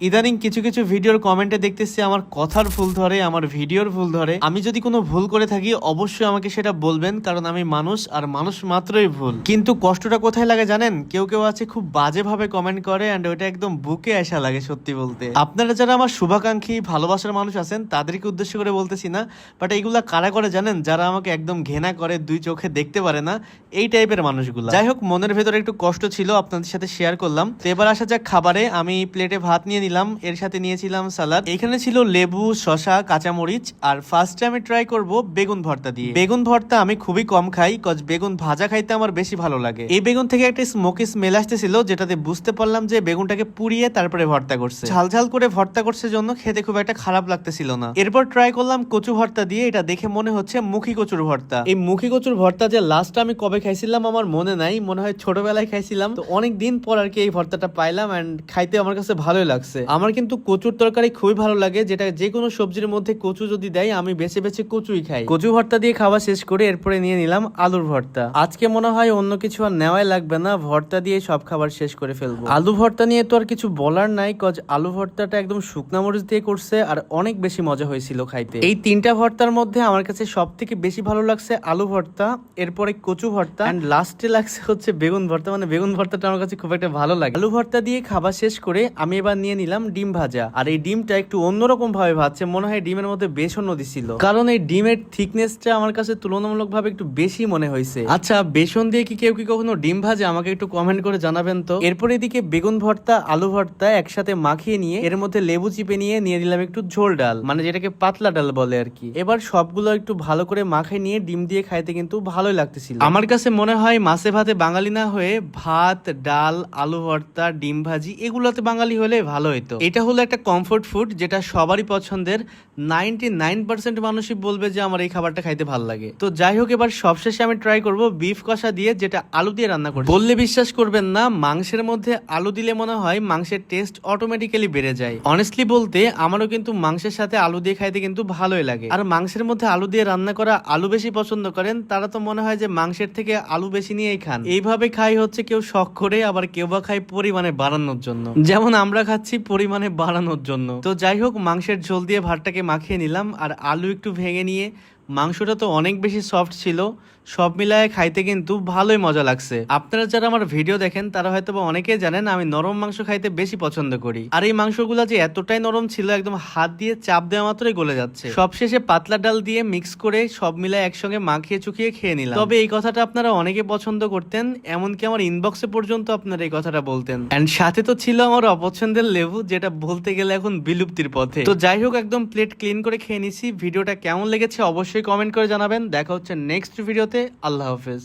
ইদানিং কিছু কিছু ভিডিওর কমেন্টে দেখতেছি আমার কথার ভুল ধরে, আমার ভিডিওর ভুল ধরে। আমি যদি কোনো ভুল করে থাকি, অবশ্যই আমাকে সেটা বলবেন, কারণ আমি মানুষ আর মানুষ মাত্রই ভুল। কিন্তু কষ্টটা কোথায় লাগে জানেন? কেউ কেউ আছে খুব বাজেভাবে কমেন্ট করে অ্যান্ড ওইটা একদম বুকে আসা লাগে সত্যি বলতে। আপনারা যারা আমার শুভাকাঙ্ক্ষী, ভালোবাসার মানুষ আছেন, তাদেরকে উদ্দেশ্য করে বলতেছি না বাট এইগুলা কারা করে জানেন? যারা আমাকে একদম ঘেনা করে, দুই চোখে দেখতে পারে না, এই টাইপের মানুষগুলো। যাই হোক, মনের ভেতরে একটু কষ্ট ছিল, আপনাদের সাথে শেয়ার করলাম। তো এবার আসা যাক খাবারে, আমি প্লেটে ভাত নিয়ে নিলাম, এর সাথে নিয়েছিলাম সালাদ। এখানে ছিল লেবু শশা কাঁচামরিচ, আর ফার্স্টে আমি ট্রাই করব বেগুন ভর্তা দিয়ে। বেগুন ভর্তা আমি খুবই কম খাই কজ বেগুন ভাজা খাইতে আমার বেশি ভালো লাগে। এই বেগুন থেকে একটা স্মোকি স্মেল আসতেছিল, যেটাতে বুঝতে পারলাম যে বেগুনটাকে পুড়িয়ে তারপরে ভর্তা করছে। ঝাল ঝাল করে ভর্তা করছে জন্য খেতে খুব একটা খারাপ লাগতেছিল না। এরপর ট্রাই করলাম কচু ভর্তা দিয়ে, এটা দেখে মনে হচ্ছে মুখী কচুর ভর্তা। এই মুখী কচুর ভর্তা যে লাস্ট আমি কবে খাইছিলাম আমার মনে নাই, মনে হয় ছোটবেলায় খাইছিলাম। তো অনেক দিন পর আর কি এই ভর্তাটা পাইলাম এন্ড খাইতে আমার কাছে ভালোই লাগছে। আমার কিন্তু কচুর তরকারি খুবই ভালো লাগে যেটা যে কোনো সবজির মধ্যে কচু যদি দেয় আমি বেছে বেছে কচুই খাই। কচু ভর্তা দিয়ে খাওয়া শেষ করে এরপরে নিয়ে নিলাম আলুর ভর্তা। আজকে মনে হয় অন্য কিছু আর নেওয়াই লাগবে না ভর্তা দিয়ে সব খাবার শেষ করে ফেলব। আলু ভর্তা নিয়ে তো আর কিছু বলার নাই কজ আলু ভর্তাটা একদম শুকনা মরিচ দিয়ে করছে আর অনেক বেশি মজা হয়েছিল খাইতে। এই তিনটা ভর্তার মধ্যে আমার কাছে সব থেকে বেশি ভালো লাগছে আলু ভর্তা এরপরে কচু ভর্তা এন্ড লাস্টে লাগছে হচ্ছে বেগুন ভর্তা। মানে বেগুন ভর্তাটা আমার কাছে খুব একটা ভালো লাগে। আলু ভর্তা দিয়ে খাবার শেষ করে আমি এবার নিয়ে নিলাম ডিম ভাজা। আর এই ডিমটা একটু অন্যরকম ভাবে ভাজছে, মনে হয় ডিমের মধ্যে বেসন দিছিল। কারণ এই ডিমের থিকনেসটা আমার কাছে তুলনামূলক ভাবে একটু বেশি মনে হয়েছে। আচ্ছা বেসন দিয়ে কি কেউ কি কখনো ডিম ভাজে? আমাকে একটু কমেন্ট করে জানাবেন তো। এরপর এদিকে বেগুন ভর্তা, আলু ভর্তা একসাথে মাখিয়ে নিয়ে, এর মধ্যে লেবু চিপে নিয়ে নিয়ে নিলাম একটু ঝোল ডাল মানে যেটাকে পাতলা ডাল বলে আর কি। এবার সবগুলো একটু ভালো করে মাখিয়ে নিয়ে ডিম দিয়ে খাইতে কিন্তু ভালোই লাগতেছিল। আমার কাছে মনে হয় মাছে ভাতে বাঙালি না হয়ে ভাত, ডাল, আলু ভর্তা, ডিম ভাজি, এগুলোতে বাঙালি হলে ভালো হতো এটা হলো একটা কমফোর্ট ফুড যেটা সবারই পছন্দের। নাইনটি নাইন পার্সেন্ট মানুষই বলবে যে আমার এই খাবারটা খাইতে ভালো লাগে। তো যাই হোক, এবার সবশেষে আমি ট্রাই করব বিফ কষা দিয়ে যেটা আলু দিয়ে রান্না করি বললে বিশ্বাস করবেন না, মাংসের মধ্যে আলু দিলে মনে হয় মাংসের টেস্ট অটোমেটিক্যালি বেড়ে যায়। অনেস্টলি বলতে, আমারও কিন্তু মাংসের সাথে আলু দিয়ে খাইতে কিন্তু ভালোই লাগে। আর মাংসের মধ্যে আলু দিয়ে রান্না করা আলু বেশি পছন্দ করেন, তারা তো মনে হয় যে মাংসের থেকে আলু বেশি নিয়েই খান। এইভাবে খাই হচ্ছে কেউ শখ করে, আবার কেউ বা খায় পরিমাণে বাড়ানোর জন্য। যেমন আমরা খাচ্ছি পরিমাণে বাড়ানোর জন্য। তো যাই হোক, মাংসের ঝোল দিয়ে ভাতটাকে মাখিয়ে নিলাম, আর আলু একটু ভেঙে নিয়ে মাংসটা তো অনেক বেশি সফট ছিল। সব মিলায় খাইতে কিন্তু ভালোই মজা লাগছে। আপনারা যারা আমার ভিডিও দেখেন, তারা হয়তো অনেকেই জানেন আমি নরম মাংস খাইতে বেশি পছন্দ করি। আর এই মাংসগুলো যে এতটাই নরম ছিল, একদম হাত দিয়ে চাপ দেওয়া মাত্রই গলে যাচ্ছে। সবশেষে পাতলা ডাল দিয়ে মিক্স করে সব মিলায় একসঙ্গে মাখিয়ে চুকিয়ে খেয়ে নিলাম। তবে এই কথাটা আপনারা অনেকে পছন্দ করতেন, এমনকি আমার ইনবক্সে পর্যন্ত আপনারা এই কথাটা বলতেন। এন্ড সাথে তো ছিল আমার অপছন্দের লেবু, যেটা বলতে গেলে এখন বিলুপ্তির পথে। তো যাই হোক, একদম প্লেট ক্লিন করে খেয়ে নিছি। ভিডিওটা কেমন লেগেছে অবশ্যই কমেন্ট করে জানাবেন। দেখা হচ্ছে নেক্সট ভিডিওতে আল্লাহ হাফেজ।